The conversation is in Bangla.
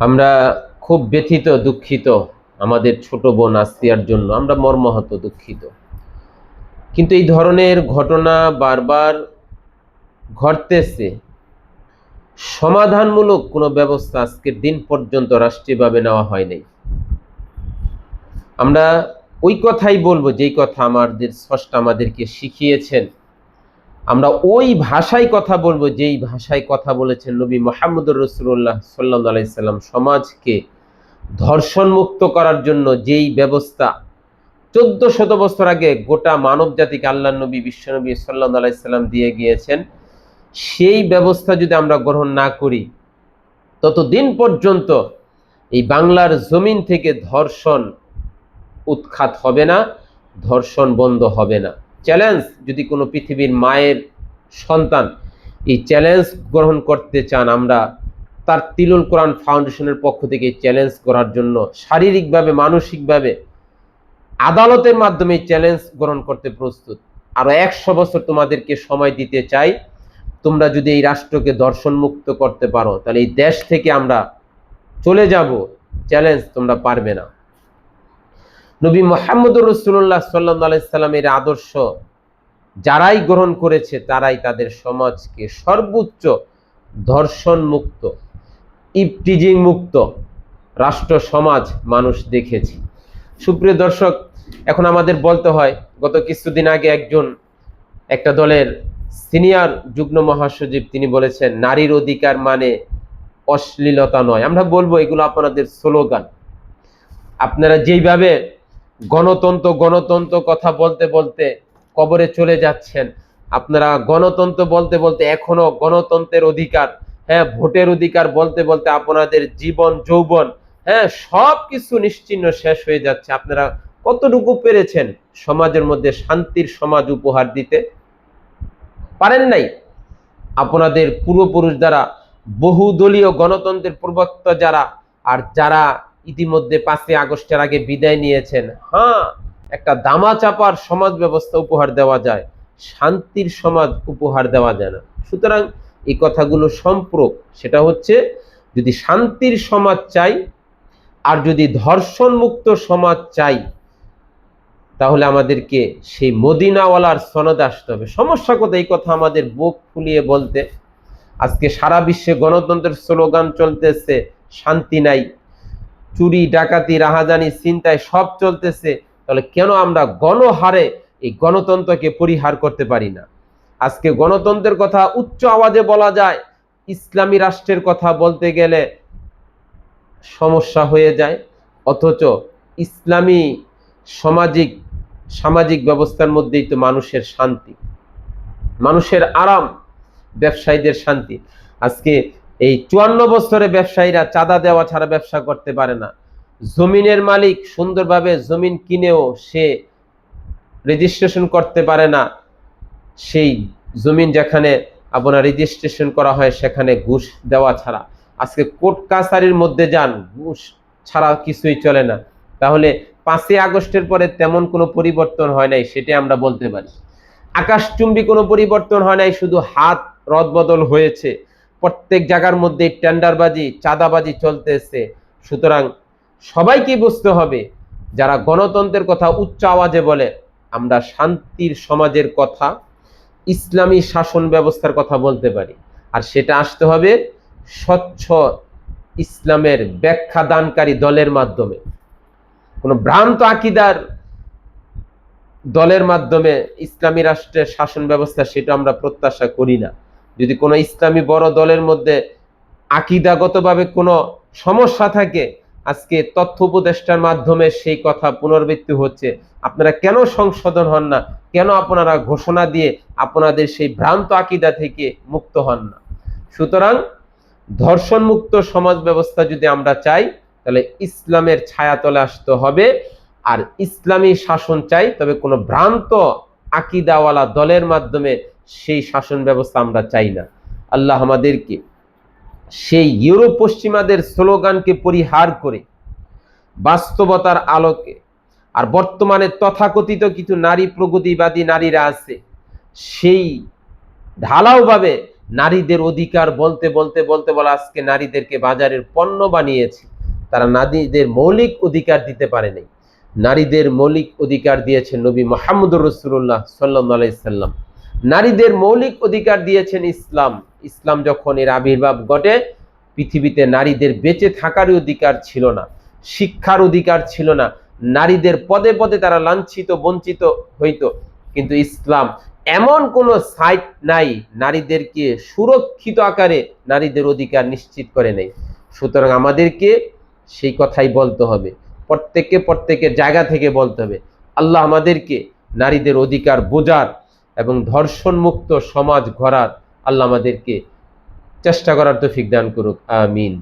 আমরা খুব ব্যথিত, দুঃখিত আমাদের ছোট বোন আসিয়ার জন্য। আমরা মর্মাহত, দুঃখিত। কিন্তু এই ধরনের ঘটনা বারবার ঘটতেছে। সমাধানমূলক কোনো ব্যবস্থা আজকের দিন পর্যন্ত রাষ্ট্রীয়ভাবে নেওয়া হয় নাই। আমরা ওই কথাই বলব, যেই কথা আমাদের স্রষ্টা আমাদেরকে শিখিয়েছেন। আমরা ওই ভাষায় কথা বলব যেই ভাষায় কথা বলেছেন নবী মোহাম্মদুর রসুল্লাহ সাল্লাহ আলাইসাল্লাম সমাজকে ধর্ষণ মুক্ত করার জন্য যেই ব্যবস্থা চোদ্দ শত বছর আগে গোটা মানব জাতিকে আল্লাহ নবী, বিশ্বনবী সাল্লাহ আলাইসাল্লাম দিয়ে গিয়েছেন, সেই ব্যবস্থা যদি আমরা গ্রহণ না করি, ততদিন পর্যন্ত এই বাংলার জমিন থেকে ধর্ষণ উৎখাত হবে না, ধর্ষণ বন্ধ হবে না। চ্যালেঞ্জ যদি কোনো পৃথিবীর মায়ের সন্তান এই চ্যালেঞ্জ গ্রহণ করতে চান, আমরা তার তিলুল কোরআন ফাউন্ডেশনের পক্ষ থেকে চ্যালেঞ্জ করার জন্য শারীরিকভাবে, মানসিকভাবে আদালতের মাধ্যমে চ্যালেঞ্জ গ্রহণ করতে প্রস্তুত। আরও একশো বছর তোমাদেরকে সময় দিতে চাই। তোমরা যদি এই রাষ্ট্রকে দর্শন মুক্ত করতে পারো, তাহলে এই দেশ থেকে আমরা চলে যাব। চ্যালেঞ্জ তোমরা পারবে না। নবী মোহাম্মদুর রসুল্লাহ সাল্লাহ আদর্শ যারাই গ্রহণ করেছে, তারাই তাদের সমাজকে সর্বোচ্চ ধর্ষণ মুক্ত ইপটিজিং মুক্ত রাষ্ট্র, সমাজ, মানুষ দেখেছে। সুপ্রিয় দর্শক, এখন আমাদের বলতে হয়, গত কিছুদিন আগে একজন একটা দলের সিনিয়র যুগ্ম মহাসচিব তিনি বলেছেন, নারীর অধিকার মানে অশ্লীলতা নয়। আমরা বলব এগুলো আপনাদের স্লোগান। আপনারা যেইভাবে গণতন্ত্র গণতন্ত্র কথা বলতে বলতে কবরে চলে যাচ্ছেন। আপনারা গণতন্ত্র বলতে বলতে এখনও গণতন্ত্রের অধিকার হ্যাঁ ভোটের অধিকার বলতে বলতে আপনাদের জীবন, যৌবন হ্যাঁ সব কিছু নিশ্চিন্ন শেষ হয়ে যাচ্ছে। আপনারা কতটুকু পেরেছেন সমাজের মধ্যে শান্তির সমাজ উপহার দিতে? পারেন নাই? আপনাদের পূর্বপুরুষ দ্বারা বহুদলীয় গণতন্ত্রের প্রবক্তা যারা, আর যারা ইতিমধ্যে পাঁচই আগস্টের আগে বিদায় নিয়েছেন। হ্যাঁ। একটা দামা চাপার সমাজ ব্যবস্থা উপহার দেওয়া যায় শান্তির সমাজ উপহার দেওয়া যায় না। সুতরাং এই কথাগুলো সম্পর্ক। সেটা হচ্ছে যদি শান্তির সমাজ চাই আর যদি ধর্ষণ মুক্ত সমাজ চাই তাহলে আমাদেরকে সেই মদিনাওয়ালার সনদ আসতে হবে। সমস্যা কোথায়? এই কথা আমাদের বুক ফুলিয়ে বলতে। আজকে সারা বিশ্বে গণতন্ত্রের স্লোগান চলতেছে শান্তি নাই। চুরি, ডাকাতি, রাহাজানি চিন্তায় সব চলতেছে, তাহলে কেন আমরা গণহারে এই গণতন্ত্রকে পরিহার করতে পারি না? আজকে গণতন্ত্রের কথা উচ্চ আওয়াজে বলা যায়, ইসলামী রাষ্ট্রের কথা বলতে গেলে সমস্যা হয়ে যায়, অথচ ইসলামী সামাজিক সামাজিক ব্যবস্থার মধ্যেই তো মানুষের শান্তি। মানুষের আরাম, ব্যবসায়ীদের শান্তি। আজকে এই চুয়ান্ন বছরে ব্যবসায়ীরা চাঁদা দেওয়া ছাড়া ব্যবসা করতে পারে না। জমিনের মালিক সুন্দরভাবে জমিন কিনেও সে রেজিস্ট্রেশন করতে পারে না। সেই জমিন যেখানে আপনার রেজিস্ট্রেশন করা হয়, সেখানে ঘুষ দেওয়া ছাড়া। আজকে কোর্ট কাছারির মধ্যে যান, ঘুষ ছাড়া কিছুই চলে না। তাহলে পাঁচই আগস্টের পরে তেমন কোনো পরিবর্তন হয় নাই সেটা আমরা বলতে পারি। আকাশচুম্বী কোনো পরিবর্তন হয় নাই, শুধু হাত রদবদল হয়েছে। প্রত্যেক জায়গার মধ্যে টেন্ডারবাজি, চাঁদাবাজি চলতেছে। সুতরাং সবাইকে বুঝতে হবে, যারা গণতন্ত্রের কথা উচ্চ আওয়াজে বলে, আমরা শান্তির সমাজের কথা, ইসলামী শাসন ব্যবস্থার কথা বলতে পারি। আর সেটা আসতে হবে স্বচ্ছ ইসলামের ব্যাখ্যা দানকারী দলের মাধ্যমে। কোনো ভ্রান্ত আকিদার দলের মাধ্যমে ইসলামী রাষ্ট্রের শাসন ব্যবস্থা, সেটা আমরা প্রত্যাশা করি না। যদি কোনো ইসলামী বড় দলের মধ্যে আকিদাগতভাবে কোনো সমস্যা থাকে, আজকে তথ্য উপদেষ্টার মাধ্যমে সেই কথা পুনরাবৃত্তি হচ্ছে। আপনারা কেন সংশোধন হন না? কেন আপনারা ঘোষণা দিয়ে আপনাদের সেই ভ্রান্ত আকিদা থেকে মুক্ত হন না? সুতরাং ধর্ষণ মুক্ত সমাজ ব্যবস্থা যদি আমরা চাই, তাহলে ইসলামের ছায়া ছায়াতলে আসতে হবে। আর ইসলামী শাসন চাই, তবে কোনো ভ্রান্ত আকিদাওয়ালা দলের মাধ্যমে সেই শাসন ব্যবস্থা আমরা চাই না। আল্লাহ আমাদেরকে সেই ইউরোপ পশ্চিমাদের স্লোগানকে পরিহার করে বাস্তবতার আলোকে আর বর্তমানে তথাকথিত কিছু নারী প্রগতিবাদী নারীরা আছে, সেই ঢালাওভাবে নারীদের অধিকার বলতে বলতে বলতে, বলা আজকে নারীদেরকে বাজারের পণ্য বানিয়েছে। তারা নারীদের মৌলিক অধিকার দিতে পারে নাই। নারীদের মৌলিক অধিকার দিয়েছেন নবী মোহাম্মদুর রসুল্লাহ সাল্লাহ সাল্লাম। নারীদের মৌলিক অধিকার দিয়েছেন ইসলাম। ইসলাম যখন এর আবির্ভাব ঘটে, পৃথিবীতে নারীদের বেঁচে থাকার অধিকার ছিল না, শিক্ষার অধিকার ছিল না। নারীদের পদে পদে তারা লাঞ্ছিত, বঞ্চিত হইত। কিন্তু ইসলাম এমন কোনো সাইট নাই, নারীদেরকে সুরক্ষিত আকারে নারীদের অধিকার নিশ্চিত করে নেই সুতরাং আমাদেরকে সেই কথাই বলতে হবে। প্রত্যেককে প্রত্যেকের জায়গা থেকে বলতে হবে। আল্লাহ আমাদেরকে নারীদের অধিকার বোঝার এবং ধর্ষণমুক্ত সমাজ ঘরার আল্লাহ আমাদেরকে চেষ্টা করার তৌফিক দান করুক আমিন।